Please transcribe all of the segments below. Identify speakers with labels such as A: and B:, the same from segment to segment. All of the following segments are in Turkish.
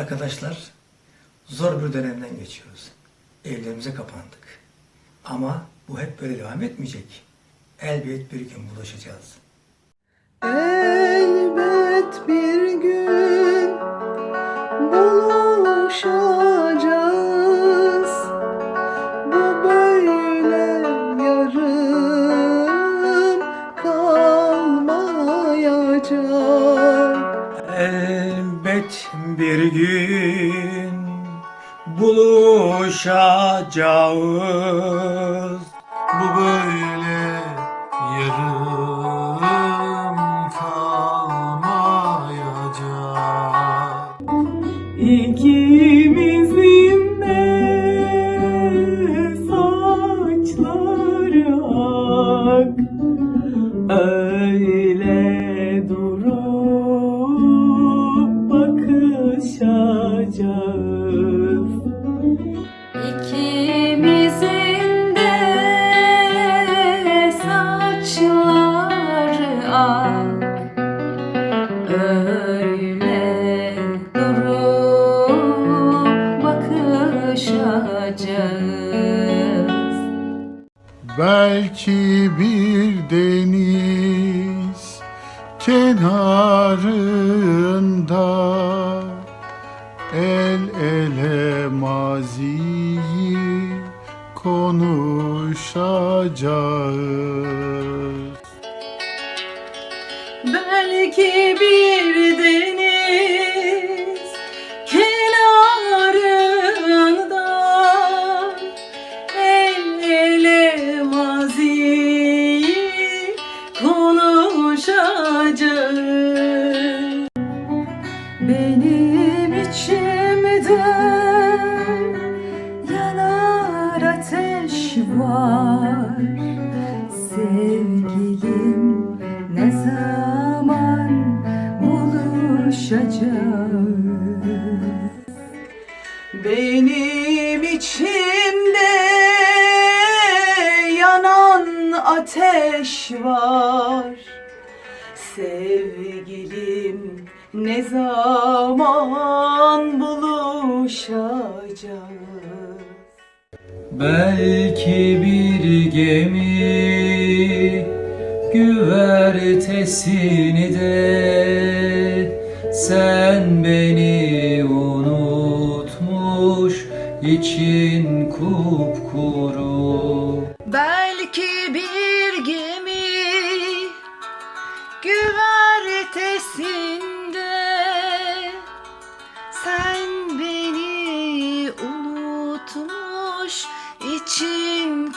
A: Arkadaşlar zor bir dönemden geçiyoruz. Evlerimize kapandık. Ama bu hep böyle devam etmeyecek. Elbet bir gün buluşacağız.
B: Elbet bir gün
A: bir gün buluşacağız. Bu böyle yarım kalmayacak.
B: İkimizin de saçları ak Öyle bakışacağız
C: Belki bir deniz kenarında el ele maziyi konuşacağız.
B: Belki bir içimde yanar ateş var. Sevgilim ne zaman buluşacağız? Benim içimde yanan ateş var. Sevgilim ne zaman buluşacağız
D: Belki bir gemi güvertesini de sen beni unutmuş için kupkuru.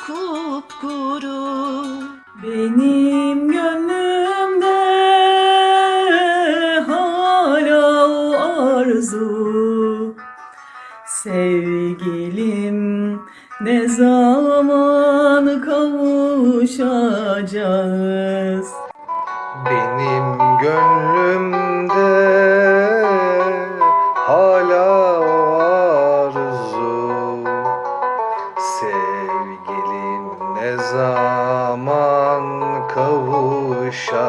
B: Kupkuru benim gönlümde hala o arzu Sevgilim ne zaman kavuşacağız?
E: Barsha